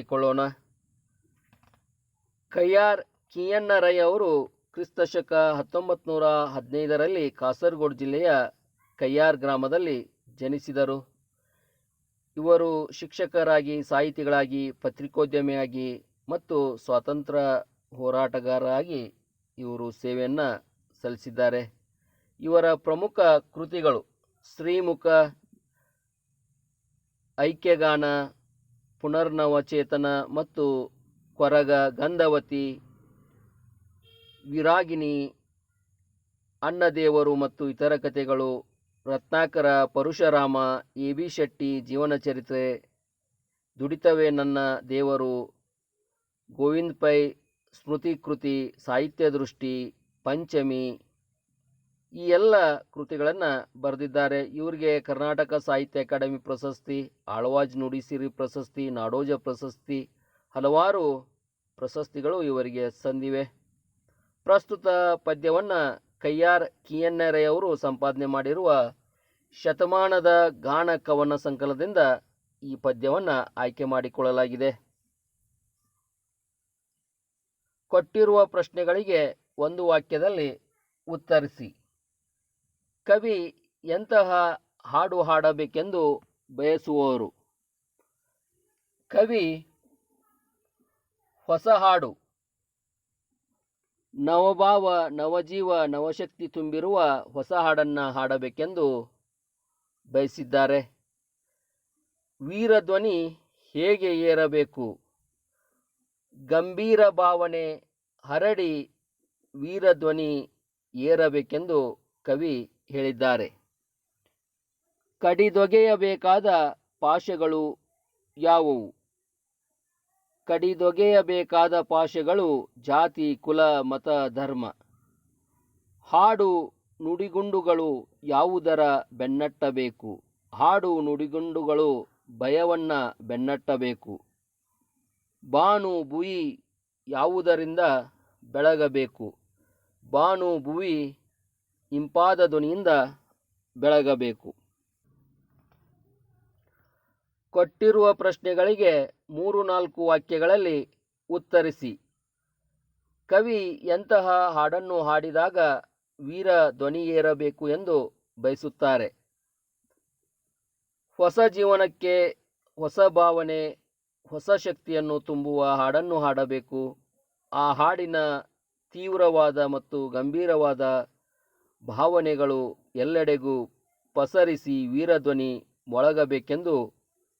ಮಾಡಿಕೊಳ್ಳೋಣ ಕಯ್ಯಾರ್ ಕಿಯಣ್ಣ ರೈ ಅವರು ಕ್ರಿಸ್ತಶಕ ಹತ್ತೊಂಬತ್ತು ನೂರ ಹದಿನೈದರಲ್ಲಿ ಕಾಸರಗೋಡು ಜಿಲ್ಲೆಯ ಕೈಯಾರ್ ಗ್ರಾಮದಲ್ಲಿ ಜನಿಸಿದರು. ಇವರು ಶಿಕ್ಷಕರಾಗಿ, ಸಾಹಿತಿಗಳಾಗಿ, ಪತ್ರಿಕೋದ್ಯಮಿಯಾಗಿ ಮತ್ತು ಸ್ವಾತಂತ್ರ್ಯ ಹೋರಾಟಗಾರರಾಗಿ ಇವರು ಸೇವೆಯನ್ನು ಸಲ್ಲಿಸಿದ್ದಾರೆ. ಇವರ ಪ್ರಮುಖ ಕೃತಿಗಳು ಶ್ರೀಮುಖ, ಐಕ್ಯಗಾನ ಪುನರ್ನವಚೇತನ ಮತ್ತು ಕೊರಗ ಗಂಧವತಿ ವಿರಾಗಿಣಿ ಅನ್ನದೇವರು ಮತ್ತು ಇತರ ಕಥೆಗಳು, ರತ್ನಾಕರ, ಪರಶುರಾಮ ಎ ಬಿ ಶೆಟ್ಟಿ, ಜೀವನ ಚರಿತ್ರೆ, ದುಡಿತವೇ ನನ್ನ ದೇವರು, ಗೋವಿಂದ್ ಪೈ, ಸ್ಮೃತಿ ಕೃತಿ, ಸಾಹಿತ್ಯ ದೃಷ್ಟಿ, ಪಂಚಮಿ ಈ ಎಲ್ಲ ಕೃತಿಗಳನ್ನು ಬರೆದಿದ್ದಾರೆ. ಇವರಿಗೆ ಕರ್ನಾಟಕ ಸಾಹಿತ್ಯ ಅಕಾಡೆಮಿ ಪ್ರಶಸ್ತಿ, ಆಳ್ವಾಜ್ ನುಡಿಸಿರಿ ಪ್ರಶಸ್ತಿ, ನಾಡೋಜ ಪ್ರಶಸ್ತಿ, ಹಲವಾರು ಪ್ರಶಸ್ತಿಗಳು ಇವರಿಗೆ ಸಂದಿವೆ. ಪ್ರಸ್ತುತ ಪದ್ಯವನ್ನು ಕೈಯಾರ್ ಕಿಯನ್ನರೆ ಅವರು ಸಂಪಾದನೆ ಮಾಡಿರುವ ಶತಮಾನದ ಗಾನ ಕವನ ಸಂಕಲನದಿಂದ ಈ ಪದ್ಯವನ್ನು ಆಯ್ಕೆ ಮಾಡಿಕೊಳ್ಳಲಾಗಿದೆ. ಕೊಟ್ಟಿರುವ ಪ್ರಶ್ನೆಗಳಿಗೆ ಒಂದು ವಾಕ್ಯದಲ್ಲಿ ಉತ್ತರಿಸಿ. ಕವಿ ಎಂತಹ ಹಾಡು ಹಾಡಬೇಕೆಂದು ಬಯಸುವವರು? ಕವಿ ಹೊಸ ಹಾಡು. ನವಭಾವ, ನವಜೀವ, ನವಶಕ್ತಿ ತುಂಬಿರುವ ಹೊಸ ಹಾಡನ್ನು ಹಾಡಬೇಕೆಂದು ಬಯಸಿದ್ದಾರೆ. ವೀರಧ್ವನಿ ಹೇಗೆ ಏರಬೇಕು? ಗಂಭೀರ ಭಾವನೆ ಹರಡಿ ವೀರಧ್ವನಿ ಏರಬೇಕೆಂದು ಕವಿ ಹೇಳಿದ್ದಾರೆ. ಕಡಿದೊಗೆಯಬೇಕಾದ ಪಾಶಗಳು ಯಾವುವು? ಕಡಿದೊಗೆಯಬೇಕಾದ ಪಾಶಗಳು ಜಾತಿ, ಕುಲ, ಮತ, ಧರ್ಮ. ಹಾಡು ನುಡಿಗುಂಡುಗಳು ಯಾವುದರ ಬೆನ್ನಟ್ಟಬೇಕು? ಹಾಡು ನುಡಿಗುಂಡುಗಳು ಭಯವನ್ನ ಬೆನ್ನಟ್ಟಬೇಕು. ಬಾನು, ಬುಯಿ ಯಾವುದರಿಂದ ಬೆಳಗಬೇಕು? ಬಾನು ಭುವಿ ಇಂಪಾದ ಧ್ವನಿಯಿಂದ ಬೆಳಗಬೇಕು. ಕೊಟ್ಟಿರುವ ಪ್ರಶ್ನೆಗಳಿಗೆ ಮೂರು ನಾಲ್ಕು ವಾಕ್ಯಗಳಲ್ಲಿ ಉತ್ತರಿಸಿ. ಕವಿ ಎಂತಹ ಹಾಡನ್ನು ಹಾಡಿದಾಗ ವೀರ ಧ್ವನಿಯೇರಬೇಕು ಎಂದು ಬಯಸುತ್ತಾರೆ. ಹೊಸ ಜೀವನಕ್ಕೆ ಹೊಸ ಭಾವನೆ, ಹೊಸ ಶಕ್ತಿಯನ್ನು ತುಂಬುವ ಹಾಡನ್ನು ಹಾಡಬೇಕು. ಆ ಹಾಡಿನ ತೀವ್ರವಾದ ಮತ್ತು ಗಂಭೀರವಾದ ಭಾವನೆಗಳು ಎಲ್ಲೆಡೆಗೂ ಪಸರಿಸಿ ವೀರಧ್ವನಿ ಮೊಳಗಬೇಕೆಂದು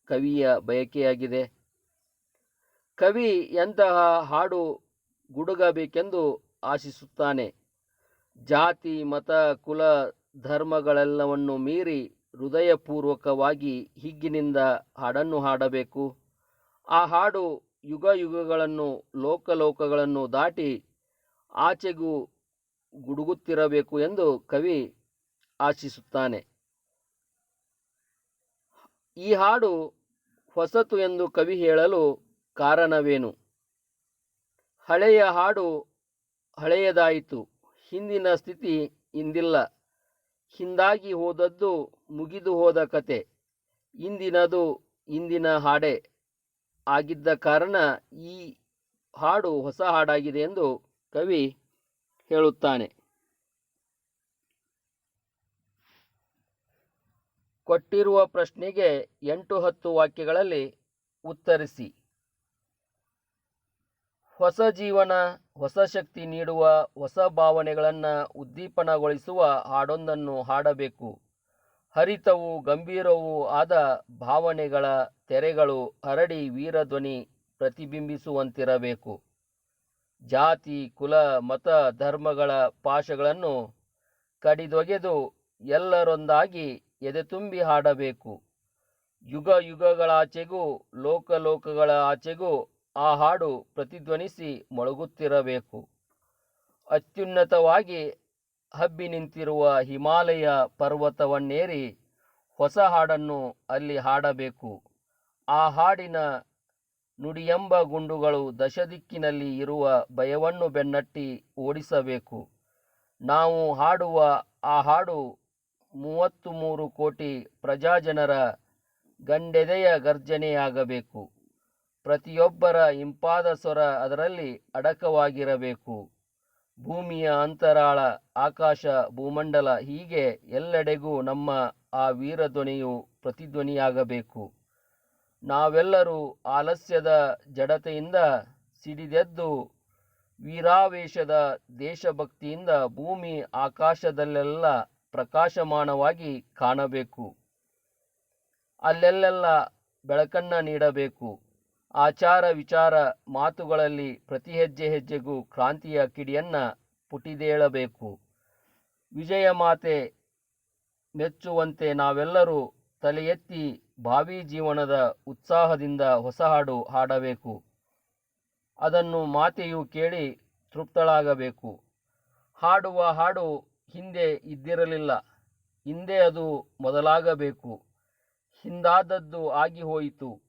ಕವಿಯ ಬಯಕೆಯಾಗಿದೆ. ಕವಿ ಎಂತಹ ಹಾಡು ಗುಡುಗಬೇಕೆಂದು ಆಶಿಸುತ್ತಾನೆ. ಜಾತಿ, ಮತ, ಕುಲ, ಧರ್ಮಗಳೆಲ್ಲವನ್ನು ಮೀರಿ ಹೃದಯಪೂರ್ವಕವಾಗಿ ಹಿಗ್ಗಿನಿಂದ ಹಾಡನ್ನು ಹಾಡಬೇಕು. ಆ ಹಾಡು ಯುಗ ಯುಗಗಳನ್ನು ಲೋಕಲೋಕಗಳನ್ನು ದಾಟಿ ಆಚೆಗೂ ಗುಡುಗುತ್ತಿರಬೇಕು ಎಂದು ಕವಿ ಆಶಿಸುತ್ತಾನೆ. ಈ ಹಾಡು ಹೊಸತು ಎಂದು ಕವಿ ಹೇಳಲು ಕಾರಣವೇನು? ಹಳೆಯ ಹಾಡು ಹಳೆಯದಾಯಿತು. ಹಿಂದಿನ ಸ್ಥಿತಿ ಇಂದಿಲ್ಲ. ಹಿಂದಾಗಿ ಹೋದದ್ದು ಮುಗಿದು ಹೋದ ಕತೆ. ಇಂದಿನದು ಇಂದಿನ ಹಾಡೆ ಆಗಿದ್ದ ಕಾರಣ ಈ ಹಾಡು ಹೊಸ ಹಾಡಾಗಿದೆ ಎಂದು ಕವಿ ಹೇಳುತ್ತಾನೆ. ಕೊಟ್ಟಿರುವ ಪ್ರಶ್ನೆಗೆ ಎಂಟು ಹತ್ತು ವಾಕ್ಯಗಳಲ್ಲಿ ಉತ್ತರಿಸಿ. ಹೊಸ ಜೀವನ, ಹೊಸ ಶಕ್ತಿ ನೀಡುವ, ಹೊಸ ಭಾವನೆಗಳನ್ನು ಉದ್ದೀಪನಗೊಳಿಸುವ ಹಾಡೊಂದನ್ನು ಹಾಡಬೇಕು. ಹರಿತವು ಗಂಭೀರವೂ ಆದ ಭಾವನೆಗಳ ತೆರೆಗಳು ಹರಡಿ ವೀರಧ್ವನಿ ಪ್ರತಿಬಿಂಬಿಸುವಂತಿರಬೇಕು. ಜಾತಿ, ಕುಲ, ಮತ, ಧರ್ಮಗಳ ಪಾಶಗಳನ್ನು ಕಡಿದೊಗೆದು ಎಲ್ಲರೊಂದಾಗಿ ಎದೆ ತುಂಬಿ ಹಾಡಬೇಕು. ಯುಗ ಯುಗಗಳಾಚೆಗೂ ಲೋಕ ಲೋಕಗಳ ಆಚೆಗೂ ಆ ಹಾಡು ಪ್ರತಿಧ್ವನಿಸಿ ಮೊಳಗುತ್ತಿರಬೇಕು. ಅತ್ಯುನ್ನತವಾಗಿ ಹಬ್ಬಿ ನಿಂತಿರುವ ಹಿಮಾಲಯ ಪರ್ವತವನ್ನೇರಿ ಹೊಸ ಹಾಡನ್ನು ಅಲ್ಲಿ ಹಾಡಬೇಕು. ಆ ಹಾಡಿನ ನುಡಿಯೆಂಬ ಗುಂಡುಗಳು ದಶದಿಕ್ಕಿನಲ್ಲಿ ಇರುವ ಭಯವನ್ನು ಬೆನ್ನಟ್ಟಿ ಓಡಿಸಬೇಕು. ನಾವು ಹಾಡುವ, ಆ ಹಾಡು ಮೂವತ್ತು ಮೂರು ಕೋಟಿ ಪ್ರಜಾಜನರ ಗಂಡೆದೆಯ ಗರ್ಜನೆಯಾಗಬೇಕು. ಪ್ರತಿಯೊಬ್ಬರ ಇಂಪಾದ ಸ್ವರ ಅದರಲ್ಲಿ ಅಡಕವಾಗಿರಬೇಕು. ಭೂಮಿಯ ಅಂತರಾಳ ಆಕಾಶ ಭೂಮಂಡಲ ಹೀಗೆ ಎಲ್ಲೆಡೆಗೂ ನಮ್ಮ ಆ ವೀರಧ್ವನಿಯು ಪ್ರತಿಧ್ವನಿಯಾಗಬೇಕು. ನಾವೆಲ್ಲರೂ ಆಲಸ್ಯದ ಜಡತೆಯಿಂದ ಸಿಡಿದೆದ್ದು, ವೀರಾವೇಶದ ದೇಶಭಕ್ತಿಯಿಂದ ಭೂಮಿ ಆಕಾಶದಲ್ಲೆಲ್ಲ ಪ್ರಕಾಶಮಾನವಾಗಿ ಕಾಣಬೇಕು. ಅಲ್ಲೆಲ್ಲೆಲ್ಲ ಬೆಳಕನ್ನು ನೀಡಬೇಕು. ಆಚಾರ ವಿಚಾರ ಮಾತುಗಳಲ್ಲಿ ಪ್ರತಿ ಹೆಜ್ಜೆ ಹೆಜ್ಜೆಗೂ ಕ್ರಾಂತಿಯ ಕಿಡಿಯನ್ನು ಪುಟಿದೇಳಬೇಕು. ವಿಜಯ ಮಾತೆ ಮೆಚ್ಚುವಂತೆ ನಾವೆಲ್ಲರೂ ತಲೆ ಎತ್ತಿ ಭಾವಿ ಜೀವನದ ಉತ್ಸಾಹದಿಂದ ಹೊಸ ಹಾಡು ಹಾಡಬೇಕು. ಅದನ್ನು ಮಾತೆಯು ಕೇಳಿ ತೃಪ್ತಳಾಗಬೇಕು. ಹಾಡುವ ಹಾಡು ಹಿಂದೆ ಇದ್ದಿರಲಿಲ್ಲ. ಹಿಂದೆ ಅದು ಮೊದಲಾಗಬೇಕು. ಹಿಂದಾದದ್ದು ಆಗಿ ಹೋಯಿತು.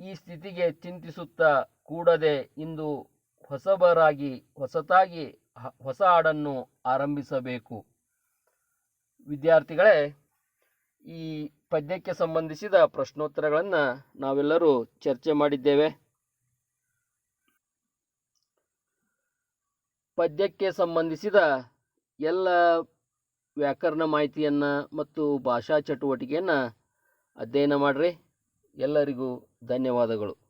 ಈ ಸ್ಥಿತಿಗೆ ಚಿಂತಿಸುತ್ತಾ ಕೂಡದೆ ಇಂದು ಹೊಸಬರಾಗಿ, ಹೊಸತಾಗಿ ಹೊಸ ಹಾಡನ್ನು ಆರಂಭಿಸಬೇಕು. ವಿದ್ಯಾರ್ಥಿಗಳೇ ಈ ಪದ್ಯಕ್ಕೆ ಸಂಬಂಧಿಸಿದ ಪ್ರಶ್ನೋತ್ತರಗಳನ್ನು ನಾವೆಲ್ಲರೂ ಚರ್ಚೆ ಮಾಡಿದ್ದೇವೆ. ಪದ್ಯಕ್ಕೆ ಸಂಬಂಧಿಸಿದ ಎಲ್ಲ ವ್ಯಾಕರಣ ಮಾಹಿತಿಯನ್ನು ಮತ್ತು ಭಾಷಾ ಚಟುವಟಿಕೆಯನ್ನು ಅಧ್ಯಯನ ಮಾಡಿರಿ. ಎಲ್ಲರಿಗೂ ಧನ್ಯವಾದಗಳು.